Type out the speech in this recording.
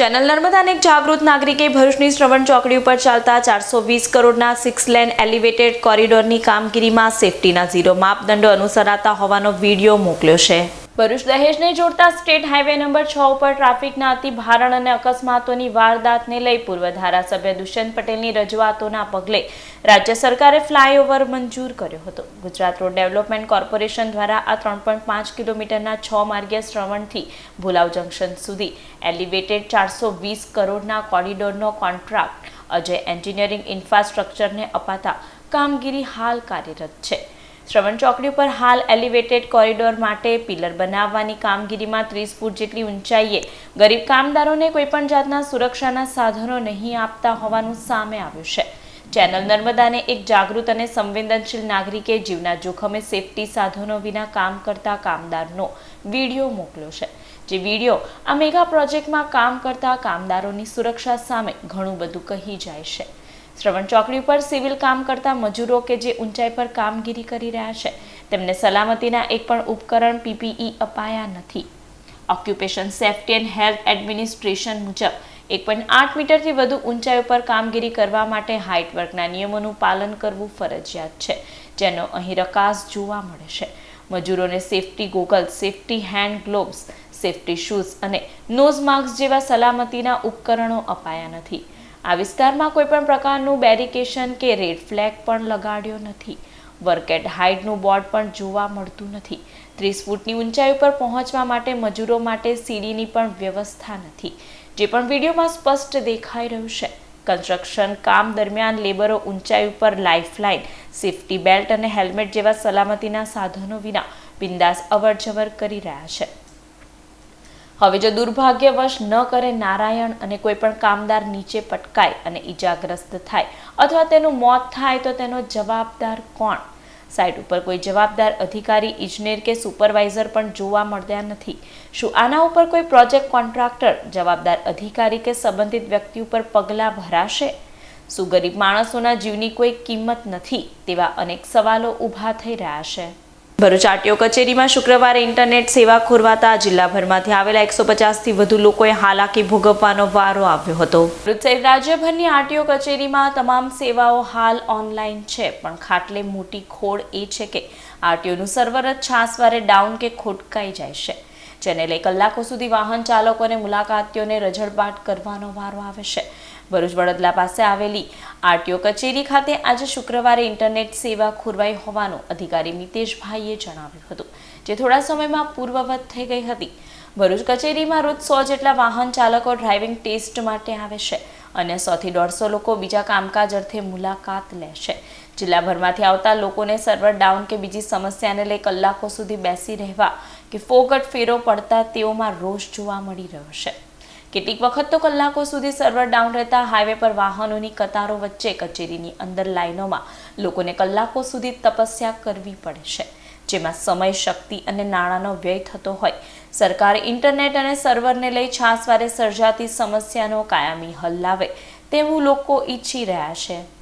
Channel નર્મદાને એક જાગૃત નાગરિકે ભરૂચની શ્રવણ ચોકડી ઉપર ચાલતા ચારસો વીસ કરોડના સિક્સ લેન એલિવેટેડ કોરિડોરની કામગીરીમાં સેફટીના ઝીરો માપદંડો અનુસરાતા હોવાનો વીડિયો મોકલ્યો છે. ભરૂચ દહેજને જોડતા સ્ટેટ હાઈવે નંબર છ ઉપર ટ્રાફિકના અતિ ભારણ અને અકસ્માતોની વારદાતને લઈ પૂર્વ ધારાસભ્ય દુષ્યંત પટેલની રજૂઆતોના પગલે રાજ્ય સરકારે ફ્લાયઓવર મંજૂર કર્યો હતો. ગુજરાત રોડ ડેવલપમેન્ટ કોર્પોરેશન દ્વારા આ ત્રણ પોઈન્ટ પાંચ કિલોમીટરના છ માર્ગીય શ્રવણથી ભુલાવ જંકશન સુધી એલિવેટેડ ચારસો વીસ કરોડના કોરિડોરનો કોન્ટ્રાક્ટ, અજય એન્જિનિયરિંગ ઇન્ફ્રાસ્ટ્રક્ચરને અપાતા કામગીરી હાલ કાર્યરત છે. શ્રવણ ચોકડી પર હાલ એલિવેટેડ કોરિડોર માટે પિલર બનાવવાની કામગીરીમાં ત્રીસ ફૂટ જેટલી ઊંચાઈએ ગરીબ કામદારોને કોઈપણ જાતના સુરક્ષાના સાધનો નહીં આપતા હોવાનું સામે આવ્યું છે. ચેનલ નર્મદાને એક જાગૃત અને સંવેદનશીલ નાગરિકે જીવના જોખમે સેફટી સાધનો વિના કામ કરતા કામદારનો વીડિયો મોકલ્યો છે. જે વીડિયો આ મેગા પ્રોજેક્ટમાં કામ કરતા કામદારોની સુરક્ષા સામે ઘણું બધું કહી જાય છે. શ્રવણ ચોકડી પર સિવિલ કામ કરતા મજૂરો કે જે ઊંચાઈ પર કામગીરી કરી રહ્યા છે, તેમને સલામતીના એક પણ ઉપકરણ પીપીઈ અપાયા નથી. Occupation safety and health administration મુજબ એક પોઈન્ટ આઠ મીટરથી વધુ ઊંચાઈ ઉપર કામગીરી કરવા માટે હાઇટ વર્કના નિયમોનું પાલન કરવું ફરજિયાત છે, જેનો અહીં રકાસ જોવા મળે છે. મજૂરોને safety goggles safety hand gloves safety shoes અને નોઝ માસ્ક જેવા સલામતીના ઉપકરણો અપાયા નથી. આ વિસ્તારમાં કોઈ પણ પ્રકારનું બેરિકેશન કે રેડ ફ્લેગ પણ લગાડ્યો નથી. વર્ક એટ હાઇટનું બોર્ડ પણ જોવા મળતું નથી. ત્રીસ ફૂટની ઊંચાઈ ઉપર પહોંચવા માટે મજૂરો માટે સીડીની પણ વ્યવસ્થા નથી, જે પણ વિડીયોમાં સ્પષ્ટ દેખાઈ રહ્યું છે. કન્સ્ટ્રક્શન કામ દરમિયાન લેબરો ઊંચાઈ ઉપર લાઇફલાઇન, સેફટી બેલ્ટ અને હેલ્મેટ જેવા સલામતીના સાધનો વિના બિંદાસ અવરજવર કરી રહ્યા છે. હવે જો દુર્ભાગ્યવશ ન કરે નારાયણ અને કોઈ પણ કામદાર નીચે પટકાય અને ઈજાગ્રસ્ત થાય, અથવા તેનું મોત થાય તો તેનો જવાબદાર કોણ? સાઇટ ઉપર કોઈ જવાબદાર અધિકારી, ઇજનેર કે સુપરવાઇઝર પણ જોવા મળ્યા નથી. શું આના ઉપર કોઈ પ્રોજેક્ટ કોન્ટ્રાક્ટર, જવાબદાર અધિકારી કે સંબંધિત વ્યક્તિ ઉપર પગલાં ભરાશે? શું ગરીબ માણસોના જીવની કોઈ કિંમત નથી તેવા અનેક સવાલો ઊભા થઈ રહ્યા છે. ભરૂચ આરટીઓ કચેરીમાં શુક્રવારે ઇન્ટરનેટ સેવા ખોરવાતા જિલ્લાભરમાંથી આવેલા એકસો પચાસથી વધુ લોકોએ હાલાકી ભોગવવાનો વારો આવ્યો હતો. રાજ્યભરની આરટીઓ કચેરીમાં તમામ સેવાઓ હાલ ઓનલાઈન છે, પણ ખાટલે મોટી ખોડ એ છે કે આરટીઓનું સર્વર જ છાસવારે ડાઉન કે ખોટકાઈ જાય છે, જેને લઈ કલાકો સુધી વાહન ચાલકો અને મુલાકાતીઓને રઝળપાટ કરવાનો વારો આવે છે. ભરૂચ વડોદરા પાસે આવેલી આરટીઓ કચેરી ખાતે આજે શુક્રવારે ઇન્ટરનેટ સેવા ખોરવાઈ હોવાનું અધિકારી મિતેશભાઈએ જણાવ્યું હતું, જે થોડા સમયમાં પૂર્વવત થઈ ગઈ હતી. ભરૂચ કચેરીમાં રોજ સો જેટલા વાહન ચાલકો ડ્રાઇવિંગ ટેસ્ટ માટે આવે છે અને સોથી દોઢસો લોકો બીજા કામકાજ અર્થે મુલાકાત લે છે. જિલ્લાભરમાંથી આવતા લોકોને સર્વર ડાઉન કે બીજી સમસ્યાને લઈ કલાકો સુધી બેસી રહેવા કે ફોગટ ફેરો પડતા તેઓમાં રોષ જોવા મળી રહ્યો છે. કેટલીક વખત તો કલાકો સુધી સર્વર ડાઉન રહેતા હાઈવે પર વાહનોની કતારો વચ્ચે કચેરીની અંદર લાઇનોમાં લોકોને કલાકો સુધી તપસ્યા કરવી પડે છે. જેમાં સમય, શક્તિ અને નાણાંનો વ્યય થતો હોય. સરકાર ઇન્ટરનેટ અને સર્વરને લઈ છાસવારે સર્જાતી સમસ્યાનો કાયમી હલ લાવે તેવું લોકો ઈચ્છી રહ્યા છે.